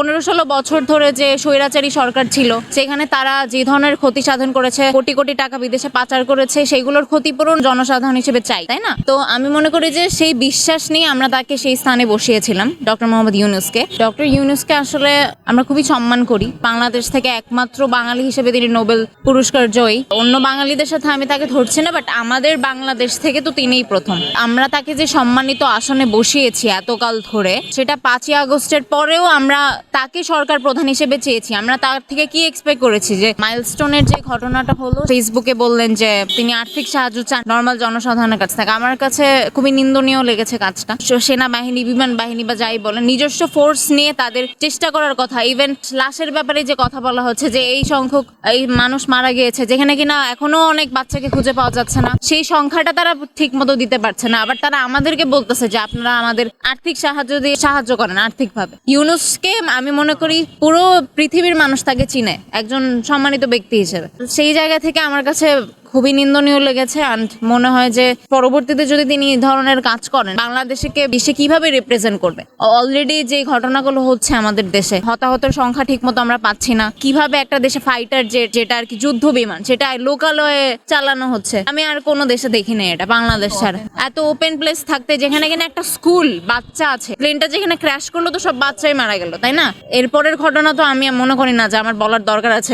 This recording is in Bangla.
পনেরো ষোলো বছর ধরে যে স্বৈরাচারী সরকার ছিল সেখানে তারা যে ধরনের ক্ষতি সাধন করেছে, কোটি কোটি টাকা বিদেশে পাচার করেছে সেগুলোর ক্ষতিপূরণ জনসাধারণ হিসেবে চাই, তাই না? তো আমি মনে করি যে সেই বিশ্বাস নিয়ে আমরা তাকে সেই স্থানে বসিয়েছিলাম, ডক্টর মোহাম্মদ ইউনুসকে। ডক্টর ইউনুসকে আসলে আমরা খুবই সম্মান করি। বাংলাদেশ থেকে একমাত্র বাঙালি হিসেবে তিনি নোবেল পুরস্কার জয়ী। অন্য বাঙালিদের সাথে আমি তাকে ধরছি না বাট আমাদের বাংলাদেশ থেকে তো তিনিই প্রথম। আমরা তাকে যে সম্মানিত আসনে বসিয়েছি এতকাল ধরে, সেটা পাঁচই আগস্টের পরেও আমরা তাকে সরকার প্রধান হিসেবে চেয়েছি। আমরা তার থেকে কি এক্সপেক্ট করেছি? যে মাইলস্টোনের যে ঘটনাটা হলো ফেসবুকে বললেন যে তিনি আর্থিক সাহায্য চান নর্মাল জনসাধারণের কাছ থেকে। আমার কাছে খুবই নিন্দনীয় লেগেছে কাজটা। সেনাবাহিনী, বিমান বাহিনী বা যাই বলেন, নিজস্ব ফোর্স নিয়ে তাদের চেষ্টা করার কথা। ইভেন লাশের ব্যাপারে যে কথা বলা হচ্ছে, যে এই সংখ্যক, এই মানুষ মারা গিয়েছে, যেখানে কিনা এখনও অনেক বাচ্চাকে খুঁজে পাওয়া যাচ্ছে না, সেই সংখ্যাটা তারা ঠিক মতো দিতে পারছে না। আবার তারা আমাদেরকে বলতেছে যে আপনারা আমাদের আর্থিক সাহায্য দিয়ে সাহায্য করেন আর্থিকভাবে। ইউনুসকে আমি মনে করি পুরো পৃথিবীর মানুষ তাকে চিনে, একজন সম্মানিত ব্যক্তি হিসেবে। সেই জায়গা থেকে আমার কাছে খুবই নিন্দনীয় লেগেছে অ্যান্ড মনে হয় যে পরবর্তীতে যদি তিনি এই ধরনের কাজ করেন, বাংলাদেশকে বিশ্বে কীভাবে রিপ্রেজেন্ট করবে? অলরেডি যে ঘটনাগুলো হচ্ছে আমাদের দেশে, হতাহতের সংখ্যা ঠিক মতো আমরা পাচ্ছি না। কীভাবে একটা দেশে ফাইটার জেট যেটা আর কি যুদ্ধ বিমান, সেটা লোকালয়ে চালানো হচ্ছে? আমি আর কোনো দেশে দেখিনি এটা, বাংলাদেশ ছাড়া। এত ওপেন প্লেস থাকতে যেখানে কিনা একটা স্কুল বাচ্চা আছে প্লেনটা যেখানে ক্র্যাশ করল তো সব বাচ্চাই মারা গেল, তাই না? এরপরের ঘটনা তো আমি মনে করি না যে আমার বলার দরকার আছে।